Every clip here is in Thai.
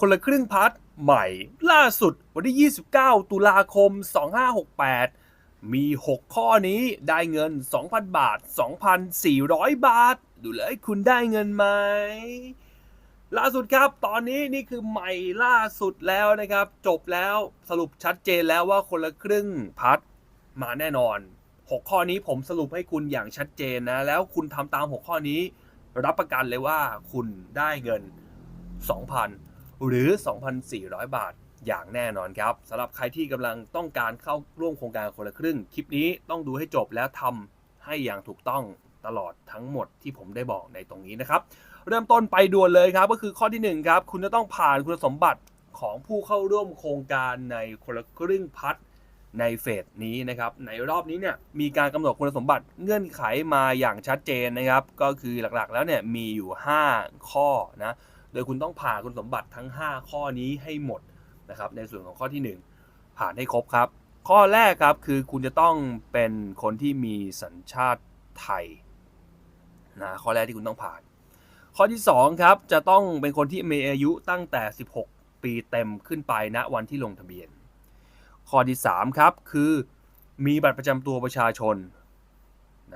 คนละครึ่งพัทใหม่ ล่าสุดวันที่ 29 ตุลาคม 2568 มี 6 ข้อนี้ได้เงิน 2,000 บาท 2,400 บาท ดูเลยคุณได้เงินไหม ล่าสุดครับ ตอนนี้นี่คือใหม่ล่าสุดแล้วนะครับ จบแล้วสรุปชัดเจนแล้วว่าคนละครึ่งพัทมาแน่นอน 6 ข้อนี้ผมสรุปให้คุณอย่างชัดเจนนะ แล้วคุณทำตาม 6 ข้อนี้ รับประกันเลยว่าคุณได้เงิน 2,000 หรือ 2,400 บาทอย่างแน่นอนครับสำหรับใครที่กำลังต้องการเข้าร่วมโครงการคนละครึ่ง คลิปนี้ต้องดูให้จบแล้วทำให้อย่างถูกต้องตลอดทั้งหมดที่ผมได้บอกในตรงนี้นะครับ เริ่มต้นไปด่วนเลยครับ ก็คือข้อที่หนึ่งครับคุณจะต้องผ่านคุณสมบัติของผู้เข้าร่วมโครงการในคนละครึ่งพัฒในเฟสนี้นะครับ ในรอบนี้เนี่ยมีการกำหนดคุณสมบัติเงื่อนไขมาอย่างชัดเจนนะครับ ก็คือหลักๆแล้วเนี่ยมีอยู่ 5 ข้อนะ โดยคุณต้องผ่านคุณสมบัติทั้ง 5 ข้อนี้ให้หมดนะครับ ในส่วนของข้อที่ 1 ผ่านให้ครบครับ ข้อแรกครับคือคุณจะต้องเป็นคนที่มีสัญชาติไทยนะข้อแรกที่คุณต้องผ่าน ข้อที่ 2 ครับ จะต้องเป็นคนที่มีอายุตั้งแต่ 16 ปีเต็มขึ้นไปณวันที่ลงทะเบียน ข้อที่ 3 ครับ คือมีบัตรประจำตัวประชาชน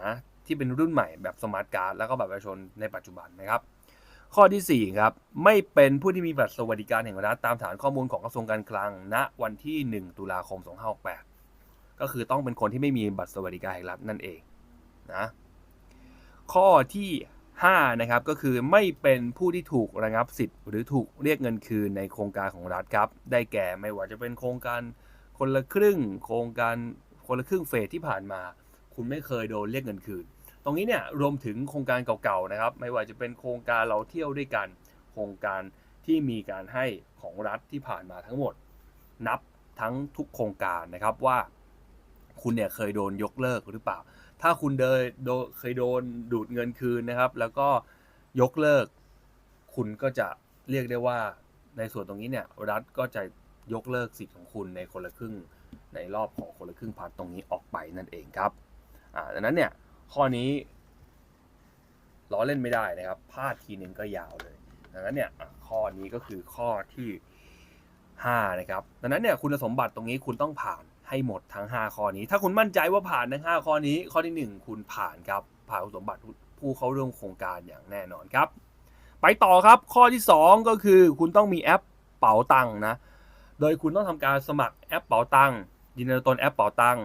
นะที่เป็นรุ่นใหม่แบบสมาร์ทการ์ดแล้วก็บัตรประชาชนในปัจจุบันนะครับ ข้อทีสี่ 4 ครับ ไม่เป็นผู้ที่มีบัตรสวัสดิการแห่งรัฐตามฐานข้อมูลของกระทรวงการคลัง ณวันที่ 1 ตุลาคม 2568 ก็คือต้องเป็นคนที่ไม่มีบัตรสวัสดิการแห่งรัฐนั่นเองนะข้อที่5นะครับก็คือไม่เป็นผู้ที่ถูกระงับสิทธิ์ หรือถูกเรียกเงินคืนในโครงการของรัฐครับ ได้แก่ไม่ว่าจะเป็นโครงการคนละครึ่ง โครงการคนละครึ่งเฟสที่ผ่านมา คุณไม่เคยโดนเรียกเงินคืน รงนี้เนี่ยรวมถึงโครงการเก่าๆนะครับ ไม่ว่าจะเป็นโครงการเราเที่ยวด้วยกัน โครงการที่มีการให้ของรัฐที่ผ่านมาทั้งหมด นับทั้งทุกโครงการนะครับว่าคุณเนี่ยเคยโดนยกเลิกหรือเปล่า ถ้าคุณเดยโดเคยโดนดูดเงินคืนนะครับ แล้วก็ยกเลิก คุณก็จะเรียกได้ว่าในส่วนตรงนี้เนี่ยรัฐก็จะยกเลิกสิทธิ์ของคุณในคนละครึ่งในรอบของคนละครึ่งพันตรงนี้ออกไปนั่นเองครับอ่าดังนั้นเนี่ย ข้อนี้ล้อเล่นไม่ได้นะครับพลาดทีหนึ่งก็ยาวเลย ดังนั้นเนี่ยข้อนี้ก็คือข้อที่5นะครับ ดังนั้นเนี่ยคุณสมบัติตรงนี้คุณต้องผ่านให้หมดทั้ง 5 ข้อนี้ ถ้าคุณมั่นใจว่าผ่านทั้ง 5 ข้อนี้ ข้อที่ 1 คุณผ่านครับ ผ่านคุณสมบัติผู้เข้าร่วมโครงการอย่างแน่นอนครับ ไปต่อครับข้อที่ 2 ก็คือคุณต้องมีแอปเป๋าตังค์นะ โดยคุณต้องทำการสมัครแอปเป๋าตังค์ยืนยันตนแอปเป๋าตังค์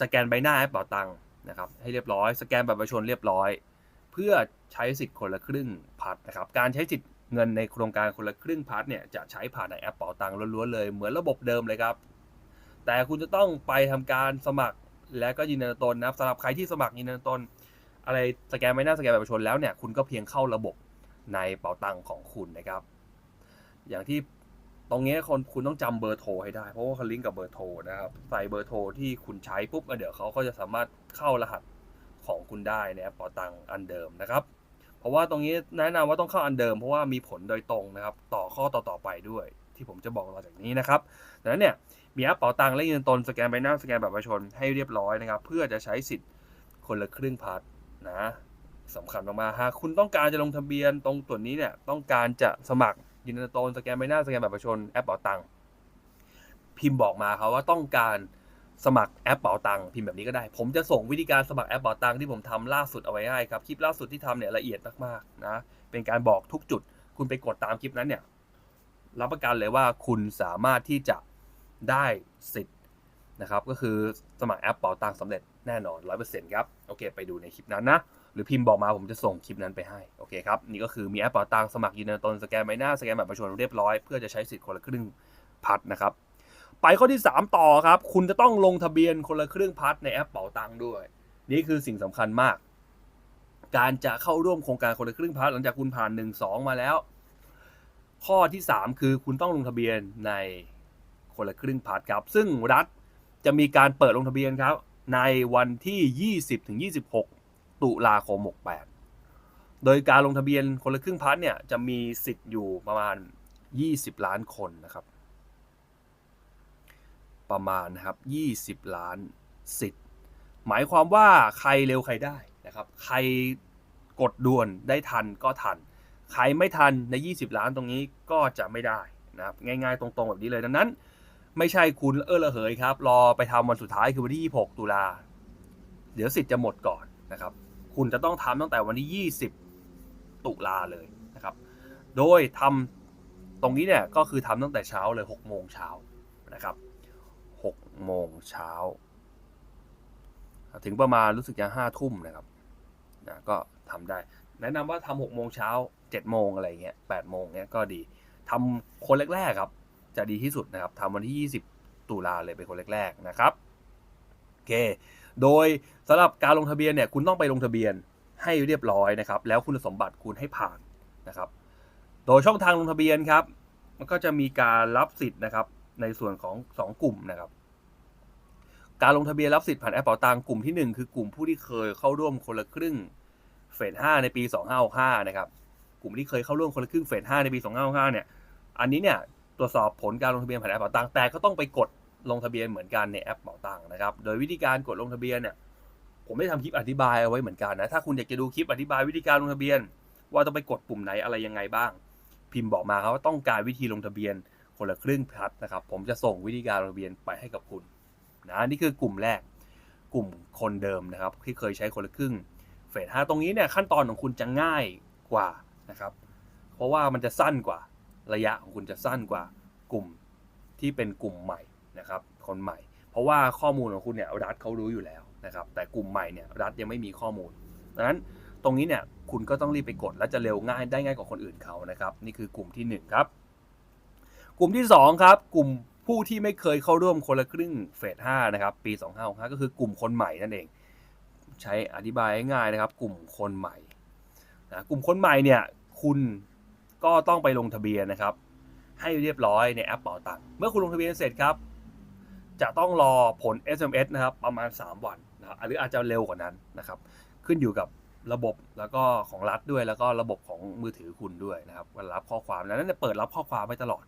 สแกนใบหน้าแอปเป๋าตังค์ นะครับให้เรียบร้อยสแกนบัตรประชาชนเรียบร้อย เพื่อใช้สิทธิ์คนละครึ่งพัดนะครับการใช้สิทธิ์เงินในโครงการคนละครึ่งพัดเนี่ยจะใช้ผ่านในแอปเป๋าตังค์ล้วนๆเลยเหมือนระบบเดิมเลยครับ แต่คุณจะต้องไปทำการสมัครและก็ยืนยันตนนะครับสำหรับใครที่สมัครยืนยันตัวตน อะไรสแกนใบหน้าสแกนบัตรประชาชนแล้วเนี่ยคุณก็เพียงเข้าระบบในเป๋าตังค์ของคุณนะครับ อย่างที่ ตรงนี้คนคุณต้องจำเบอร์โทรให้ได้ เพราะว่าเขาลิงก์กับเบอร์โทรนะครับ ใส่เบอร์โทรที่คุณใช้ปุ๊บเดี๋ยวเขาก็จะสามารถเข้ารหัสของคุณได้ในแอปเป๋าตังค์อันเดิมนะครับ เพราะว่าตรงนี้แนะนำว่าต้องเข้าอันเดิม เพราะว่ามีผลโดยตรงนะครับ ต่อข้อต่อๆไปด้วย ที่ผมจะบอกต่อจากนี้นะครับดังนั้นเนี่ยมีแอปเป๋าตังค์และยืนยันตนสแกนใบหน้าสแกนแบัตรประชาชนให้เรียบร้อยนะครับ เพื่อจะใช้สิทธิ์คนละครึ่งพัดนะสำคัญมากๆหากคุณต้องการจะลงทะเบียนตรงตัวนี้เนี่ยต้องการจะสมัคร ยืนยันตนสแกนใบหน้าสแกนแบัตรประชาชนแอปเป๋าตังค์พิมพ์บอกมาครับว่าต้องการสมัครแอปเป๋าตังค์พิมพ์แบบนี้ก็ได้ ผมจะส่งวิธีการสมัครแอปเป๋าตังค์ที่ผมทำล่าสุดเอาไว้ให้ครับคลิปล่าสุดที่ทำเนี่ยละเอียดมากๆนะเป็นการบอกทุกจุด คุณไปกดตามคลิปนั้นเนี่ยรับประกันเลยว่าคุณสามารถที่จะได้สิทธิ์นะครับก็คือสมัครแอปเป๋าตังค์สำเร็จแน่นอน 100%ครับ โอเค ไปดูในคลิปนั้นนะ รือพิมพ์บอกมาผมจะส่งคลิปนั้นไปให้ โอเคครับ นี่ก็คือมีแอปเป๋าตังสมัครยืนยันตนสแกนใบหน้า สแกนบัตรประชาชนเรียบร้อย เพื่อจะใช้สิทธิ์คนละครึ่งพัดนะครับ ไปข้อที่ 3 ต่อครับ คุณจะต้องลงทะเบียนคนละครึ่งพัดในแอปเป๋าตังด้วย นี่คือสิ่งสำคัญมาก การจะเข้าร่วมโครงการคนละครึ่งพัดหลังจากคุณผ่าน 1 2 มาแล้ว ข้อที่ 3 คือคุณต้องลงทะเบียนในคนละครึ่งพัดครับ ซึ่งรัฐจะมีการเปิดลงทะเบียนครับ ในวันที่ 20ถึง26 ตุลาคม 68 โดยการลงทะเบียนคนละครึ่งพัดเนี่ยจะมีสิทธิ์อยู่ประมาณ 20 ล้านคนนะครับ ประมาณนะครับ 20 ล้านสิทธิ์ หมายความว่าใครเร็วใครได้นะครับ ใครกดด่วนได้ทันก็ทัน ใครไม่ทันใน 20 ล้านตรงนี้ก็จะไม่ได้นะครับ ง่ายๆ ตรงๆ แบบนี้เลยดังนั้น ไม่ใช่คุณเออระเหยครับ รอไปทำวันสุดท้ายคือวันที่ 26 ตุลา เดี๋ยวสิทธิ์จะหมดก่อนนะครับ คุณจะต้องทำตั้งแต่วันที่ 20 ตุลาเลยนะครับ โดยทำตรงนี้เนี่ยก็คือทำตั้งแต่เช้าเลย6โมงเช้านะครับ6โมงเช้า ถึงประมาณรู้สึกจะห้าทุ่มนะครับนะก็ทำได้ แนะนำว่าทำหกโมงเช้าเจ็ดโมงอะไรเงี้ยแปดโมงเนี้ยก็ดีทำคนแรกๆครับ จะดีที่สุดนะครับทำวันที่ 20 ตุลาเลยเป็นคนแรกๆนะครับ เค โดยสำหรับการลงทะเบียนเนี่ยคุณต้องไปลงทะเบียนให้เรียบร้อยนะครับ แล้วคุณสมบัติคุณให้ผ่านนะครับ โดยช่องทางลงทะเบียนครับ มันก็จะมีการรับสิทธิ์นะครับ ในส่วนของ 2 กลุ่มนะครับ การลงทะเบียนรับสิทธิ์ผ่านแอปเป๋าตังกลุ่มที่ 1 คือกลุ่มผู้ที่เคยเข้าร่วมคนละครึ่งเฟส5ในปี 2565นะครับ กลุ่มที่เคยเข้าร่วมคนละครึ่งเฟส5ในปี 2565เนี่ย อันนี้เนี่ยตรวจสอบผลการลงทะเบียนผ่านแอปเป๋าตังแต่ก็ต้องไปกด ลงทะเบียนเหมือนกันในแอปเป๋าตังนะครับ โดยวิธีการกดลงทะเบียนเนี่ย ผมได้ทำคลิปอธิบายเอาไว้เหมือนกันนะ ถ้าคุณอยากจะดูคลิปอธิบายวิธีการลงทะเบียน ว่าต้องไปกดปุ่มไหนอะไรยังไงบ้าง พิมพ์บอกมาครับว่าต้องการวิธีลงทะเบียนคนละครึ่งพัดนะครับ ผมจะส่งวิธีการลงทะเบียนไปให้กับคุณนะนี่คือกลุ่มแรก กลุ่มคนเดิมนะครับ ที่เคยใช้คนละครึ่งเฟสห้าตรงนี้เนี่ยขั้นตอนของคุณจะง่ายกว่านะครับ เพราะว่ามันจะสั้นกว่าระยะของคุณจะสั้นกว่า กลุ่มที่เป็นกลุ่มใหม่ นะครับคนใหม่ เพราะว่าข้อมูลของคุณเนี่ยรัฐเขารู้อยู่แล้วนะครับแต่กลุ่มใหม่เนี่ยรัฐยังไม่มีข้อมูลดังนั้นตรงนี้เนี่ยคุณก็ต้องรีบไปกดและจะเร็วง่ายได้ง่ายกว่าคนอื่นเขานะครับนี่คือกลุ่มที่หนึ่งครับ กลุ่มที่สองครับ กลุ่มผู้ที่ไม่เคยเข้าร่วมคนละครึ่งเฟส5นะครับปี 2565 ก็คือกลุ่มคนใหม่นั่นเอง ใช้อธิบายง่ายนะครับ กลุ่มคนใหม่นะกลุ่มคนใหม่เนี่ยคุณก็ต้องไปลงทะเบียนนะครับ ให้เรียบร้อยในแอปเป๋าตังค์เมื่อคุณลงทะเบียนเสร็จครับ จะต้องรอผล SMS นะครับประมาณ 3 วันนะครับหรืออาจจะเร็วกว่านั้นนะครับ ขึ้นอยู่กับระบบแล้วก็ของรัฐด้วยแล้วก็ระบบของมือถือคุณด้วยนะครับวลารับข้อความแล้วนั้นเนยเปิดรับข้อความไว้ตลอด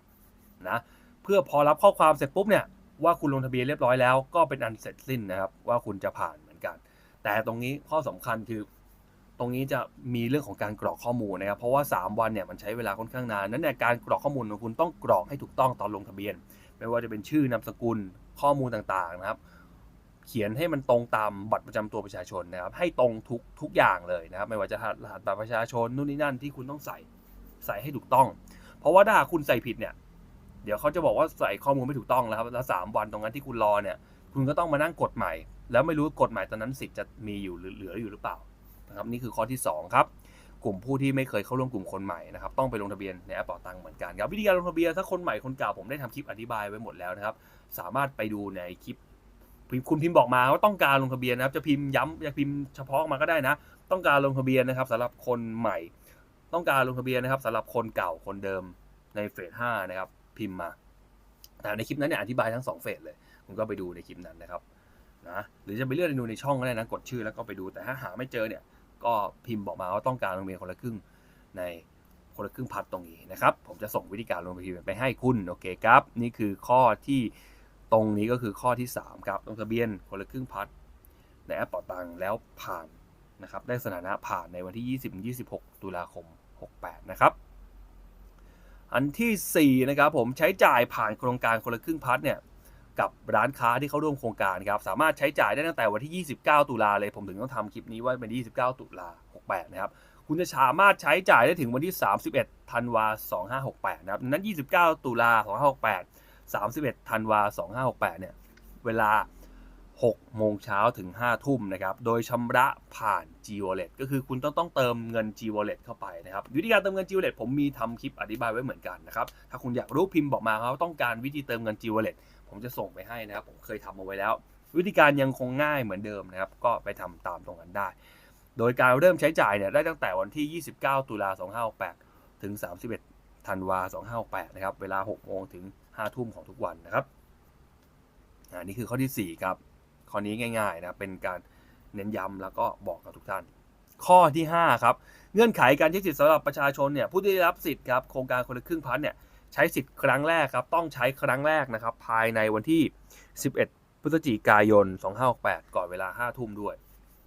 นะเพื่อพอรับข้อความเสร็จปุ๊บเนี่ยว่าคุณลงทะเบียนเรียบร้อยแล้วก็เป็นอันเสร็จสิ้นนะครับว่าคุณจะผ่านเหมือนกัน แต่ตรงนี้ข้อสำคัญคือตรงนี้จะมีเรื่องของการกรอกข้อมูลนะครับ เพราะว่า 3 วันเนี่ยมันใช้เวลาค่อนข้างนานนั้นเนี่ยการกรอกข้อมูลของคุณต้องกรอกให้ถูกต้องตอนลงทะเบียน ไม่ว่าจะเป็นชื่อนามสกุล ข้อมูลต่างๆนะครับ เขียนให้มันตรงตามบัตรประจำตัวประชาชนนะครับ ให้ตรงทุกทุกอย่างเลยนะครับ ไม่ว่าจะรหัสบัตรประชาชนนู่นนี่นั่นที่คุณต้องใส่ใส่ให้ถูกต้อง เพราะว่าถ้าคุณใส่ผิดเนี่ย เดี๋ยวเขาจะบอกว่าใส่ข้อมูลไม่ถูกต้องแล้วครับแล้วสามวันตรงนั้นที่คุณรอเนี่ย คุณก็ต้องมานั่งกดใหม่ แล้วไม่รู้กฎหมายตอนนั้นสิทธิ์จะมีอยู่หรือเหลืออยู่หรือเปล่านะครับ นี่คือข้อที่2ครับ กลุ่มผู้ที่ไม่เคยเข้าร่วมกลุ่มคนใหม่นะครับต้องไปลงทะเบียนในแอปเป่าตังค์เหมือนกันครับวิธีการลงทะเบียนถ้าคนใหม่คนเก่าผมได้ทำคลิปอธิบายไว้หมดแล้วนะครับสามารถไปดูในคลิปคุณพิมพ์บอกมาว่าต้องการลงทะเบียนนะครับจะพิมพ์ย้ำจะพิมพ์เฉพาะมาก็ได้นะ ต้องการลงทะเบียนนะครับสำหรับคนใหม่ ต้องการลงทะเบียนนะครับสำหรับคนเก่าคนเดิมในเฟสห้านะครับพิมพ์มา แต่ในคลิปนั้นเนี่ยอธิบายทั้งสองเฟสเลยคุณก็ไปดูในคลิปนั้นนะครับนะหรือจะไปเลือนดูในช่องก็ได้นะกดชื่อแล้วก็ไปดูแต่ถ้าหาไม่เจอเนี่ย ก็พิมพ์บอกมาว่าต้องการลงทะเบียนคนละครึ่งในคนละครึ่งพัดตรงนี้นะครับ ผมจะส่งวิธีการลงทะเบียนไปให้คุณโอเคครับ นี่คือข้อที่ตรงนี้ก็คือข้อที่ 3 ครับลงทะเบียนคนละครึ่งพัดในแอปเป่าตังแล้วผ่านนะครับได้สถานะผ่านในวันที่ 20-26 ตุลาคม 68 นะครับ อันทีสี่4 นะครับผมใช้จ่ายผ่านโครงการคนละครึ่งพัดเนี่ย กับร้านค้าที่เข้าร่วมโครงการครับ สามารถใช้จ่ายได้ตั้งแต่วันที่ 29 ตุลาเลย ผมถึงต้องทำคลิปนี้ไว้เป็น 29 ตุลา 68 นะครับ คุณจะสามารถใช้จ่ายได้ถึงวันที่ 31 ธันวา 2568 นะครับดังนั้น 29 ตุลา 2568 31 ธันวา 2568 เนี่ย เวลา 6 โมงเช้าถึง 5 ทุ่มนะครับ โดยชำระผ่าน G Wallet ก็คือคุณต้องต้องเติมเงิน G Wallet เข้าไปนะครับ วิธีการเติมเงิน G Wallet ผมมีทำคลิปอธิบายไว้เหมือนกันนะครับ ถ้าคุณอยากรู้พิมพ์บอกมาครับว่าต้องการวิธีเติมเงิน G Wallet ผมจะส่งไปให้นะครับ ผมเคยทำเอาไว้แล้ว วิธีการยังคงง่ายเหมือนเดิมนะครับ ก็ไปทำตามตรงนั้นได้ โดยการเริ่มใช้จ่ายเนี่ยได้ตั้งแต่วันที่ 29 ตุลา2568 ถึง 31 ธันวา2568 นะครับ เวลา 6 โมงถึง 5 ทุ่มของทุกวันนะครับอ่านี่คือข้อที่ 4 ครับ ข้อนี้ง่ายๆนะเป็นการเน้นย้ำแล้วก็บอกกับทุกท่าน ข้อที่ 5 ครับ เงื่อนไขการใช้สิทธิ์สำหรับประชาชนเนี่ยผู้ที่ได้รับสิทธิ์ครับโครงการคนละครึ่งพันเนี่ย ใช้สิทธิ์ครั้งแรกครับ ต้องใช้ครั้งแรกนะครับ ภายในวันที่ 11 พฤศจิกายน 2568 ก่อนเวลา 5 ทุ่มด้วย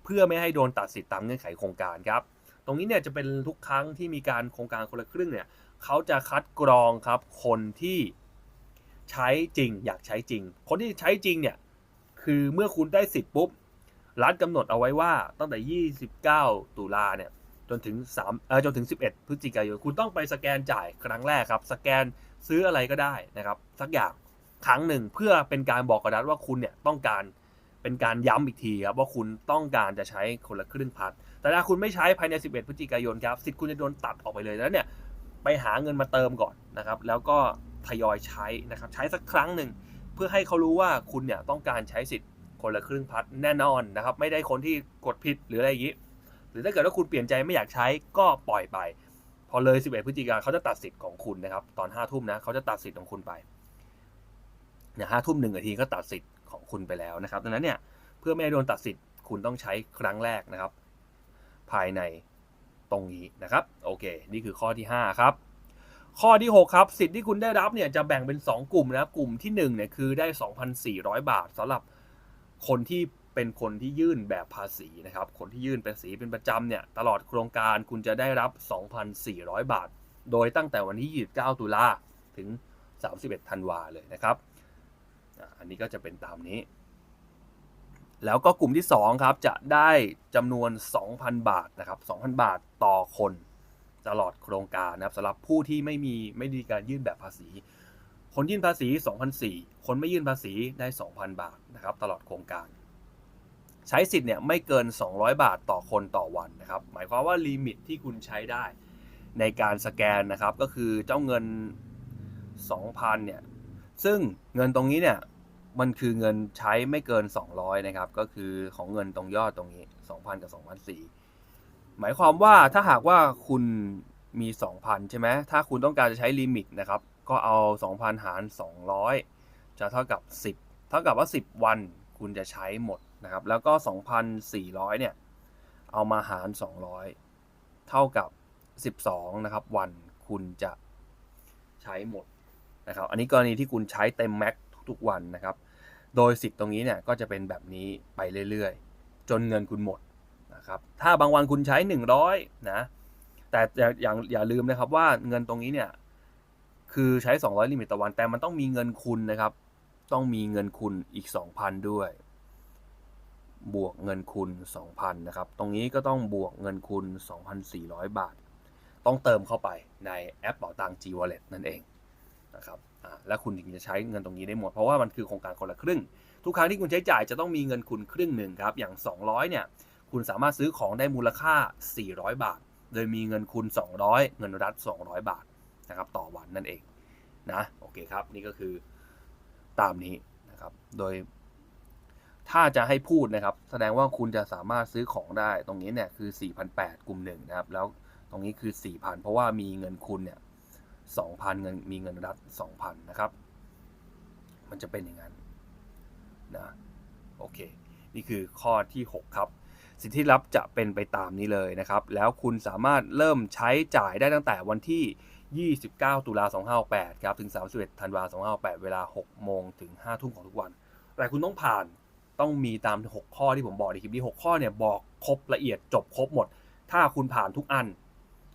เพื่อไม่ให้โดนตัดสิทธิ์ตามเงื่อนไขโครงการครับ ตรงนี้เนี่ยจะเป็นทุกครั้งที่มีการโครงการคนละครึ่งเนี่ยเขาจะคัดกรองครับ คนที่ใช้จริง อยากใช้จริง คนที่ใช้จริงเนี่ยคือเมื่อคุณได้สิทธิ์ปุ๊บรัฐกำหนดเอาไว้ว่าตั้งแต่ 29 ตุลาเนี่ย จนถึง3เออจนถึง 11 พฤศจิกายนคุณต้องไปสแกนจ่ายครั้งแรกครับ สแกนซื้ออะไรก็ได้นะครับ สักอย่างครั้งหนึ่งเพื่อเป็นการบอกกับรัฐว่าคุณเนี่ยต้องการเป็นการย้ำอีกทีครับว่าคุณต้องการจะใช้คนละครึ่งพัดแต่ถ้าคุณไม่ใช้ภายใน 11 พฤศจิกายนครับสิทธิ์คุณจะโดนตัดออกไปเลยแล้วเนี่ยไปหาเงินมาเติมก่อนนะครับ แล้วก็ทยอยใช้นะครับใช้สักครั้งหนึ่งเพื่อให้เขารู้ว่าคุณเนี่ยต้องการใช้สิทธิ์คนละครึ่งพัดแน่นอนนะครับ ไม่ได้คนที่กดผิดหรืออะไรอย่างนี้ หรือถ้าเกิดว่าคุณเปลี่ยนใจไม่อยากใช้ก็ปล่อยไป พอเลย 11 พฤศจิกาเขาจะตัดสิทธิ์ของคุณนะครับ ตอน 5 ทุ่มนะเขาจะตัดสิทธิ์ของคุณไปเนี่ยห้าทุ่มหนึ่งนาทีก็ตัดสิทธิ์ของคุณไปแล้วนะครับ ดังนั้นเนี่ยเพื่อไม่ให้โดนตัดสิทธิ์คุณต้องใช้ครั้งแรกนะครับ ภายในตรงนี้นะครับ โอเค นี่คือข้อที่ 5 ครับ ข้อที่ 6 ครับ สิทธิ์ที่คุณได้รับเนี่ยจะแบ่งเป็น 2 กลุ่มนะกลุ่มที่1เนี่ยคือได้ 2,400 บาทสำหรับคนที่ เป็นคนที่ยื่นแบบภาษีนะครับ คนที่ยื่นภาษีเป็นประจำเนี่ยตลอดโครงการคุณจะได้รับ 2,400 บาท โดยตั้งแต่วันที่ 29 ตุลาถึง 31 ธันวาเลยนะครับ อันนี้ก็จะเป็นตามนี้ แล้วก็กลุ่มที่2ครับจะได้จำนวน 2,000 บาทนะครับ 2,000 บาทต่อคนตลอดโครงการนะครับสำหรับผู้ที่ไม่มีไม่มีการยื่นแบบภาษี คนยื่นภาษี 2,004 คนไม่ยื่นภาษีได้ 2,000 บาทนะครับตลอดโครงการ ใช้สิทธิ์เนี่ยไม่เกิน 200 บาทต่อคนต่อวันนะครับ หมายความว่าลิมิตที่คุณใช้ได้ในการสแกนนะครับก็คือเจ้าเงิน 2,000เนี่ยซึ่งเงินตรงนี้เนี่ยมันคือเงินใช้ไม่เกิน 200นะครับก็คือของเงินตรงยอดตรงนี้ 2,000 กับ 2,004หมายความว่าถ้าหากว่าคุณมี 2,000 ใช่ไหมถ้าคุณต้องการจะใช้ลิมิตนะครับก็เอา 2,000 หาร 200 จะเท่ากับ 10 เท่ากับว่า 10 วันคุณจะใช้หมด นะครับแล้วก็ 2,400 เนี่ย เอามาหาร 200 เท่ากับ 12 นะครับ วันคุณจะใช้หมดนะครับ อันนี้กรณีที่คุณใช้เต็มแม็กทุกๆวันนะครับ โดยสิทธิ์ตรงนี้เนี่ยก็จะเป็นแบบนี้ไปเรื่อยๆ จนเงินคุณหมดนะครับ ถ้าบางวันคุณใช้ 100 นะ แต่อย่าอย่าอย่าลืมนะครับว่าเงินตรงนี้เนี่ยคือใช้ 200 ลิมิตต่อวัน แต่มันต้องมีเงินคุณนะครับ ต้องมีเงินคุณอีก 2,000 ด้วย บวกเงินคุณ 2,000นะครับ ตรงนี้ก็ต้องบวกเงินคุณ 2,400 บาท ต้องเติมเข้าไปในแอปเป๋าตัง G Wallet นั่นเองนะครับแล้วคุณถึงจะใช้เงินตรงนี้ได้หมด เพราะว่ามันคือโครงการคนละครึ่ง ทุกครั้งที่คุณใช้จ่ายจะต้องมีเงินคุณครึ่งหนึ่งครับ อย่าง 200เนี่ย คุณสามารถซื้อของได้มูลค่า 400 บาท โดยมีเงินคุณ 200 เงินรัฐ 200 บาทนะครับต่อวันนั่นเองนะ โอเคครับ นี่ก็คือตามนี้นะครับ โดย ถ้าจะให้พูดนะครับ แสดงว่าคุณจะสามารถซื้อของได้ ตรงนี้เนี่ยคือ 4,800กลุ่มหนึ่งนะครับ แล้วตรงนี้คือ 4,000 เพราะว่ามีเงินคุณเนี่ย2,000 เงินมีเงินรัฐ2,000 นะครับ มันจะเป็นอย่างนั้นนะโอเค นี่คือข้อที่ 6 ครับ สิทธิรับจะเป็นไปตามนี้เลยนะครับ แล้วคุณสามารถเริ่มใช้จ่ายได้ตั้งแต่วันที่ 29 ตุลา2568 ครับ ถึง 31 ธันวา2568 เวลา 6 โมงถึง 5 ทุ่มของทุกวัน แต่คุณต้องผ่าน ต้องมีตาม 6 ข้อที่ผมบอกในคลิปนี้6ข้อเนี่ยบอกครบละเอียดจบครบหมด ถ้าคุณผ่านทุกอัน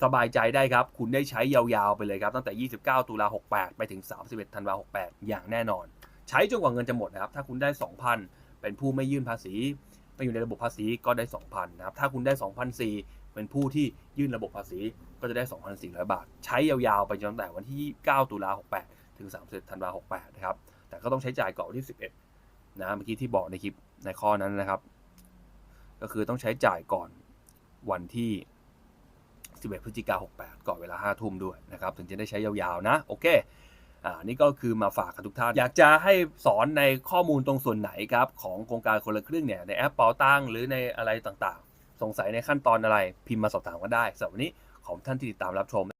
สบายใจได้ครับ คุณได้ใช้ยาวๆไปเลยครับ ตั้งแต่ 29 ตุลา68 ไปถึง 31 ธันวา68 อย่างแน่นอน ใช้จนกว่าเงินจะหมดนะครับ ถ้าคุณได้ 2,000 เป็นผู้ไม่ยื่นภาษีไม่อยู่ในระบบภาษีก็ได้ 2,000 นะครับ ถ้าคุณได้ 2,004เป็นผู้ที่ยื่นระบบภาษีก็จะได้ 2,400 บาท ใช้ยาวๆไปจนตั้งแต่วันที่ 9 ตุลา68 ถึง 31 ธันวา68 นะครับ แต่ก็ต้องใช้จ่ายก่อนวันที่ 11 นะเมื่อกี้ที่บอกในคลิปในข้อนั้นนะครับ ก็คือต้องใช้จ่ายก่อนวันที่ 11 พฤศจิกา68 ก่อนเวลา 5 ทุ่มด้วยนะครับ ถึงจะได้ใช้ยาวๆนะ โอเคอ่านี่ก็คือมาฝากกับทุกท่าน อยากจะให้สอนในข้อมูลตรงส่วนไหนครับ ของโครงการคนละครึ่งเนี่ย ในแอปเปาตังหรือในอะไรต่างๆ สงสัยในขั้นตอนอะไรพิมพ์มาสอบถามก็ได้สำหรับวันนี้ขอบท่านที่ติดตามรับชม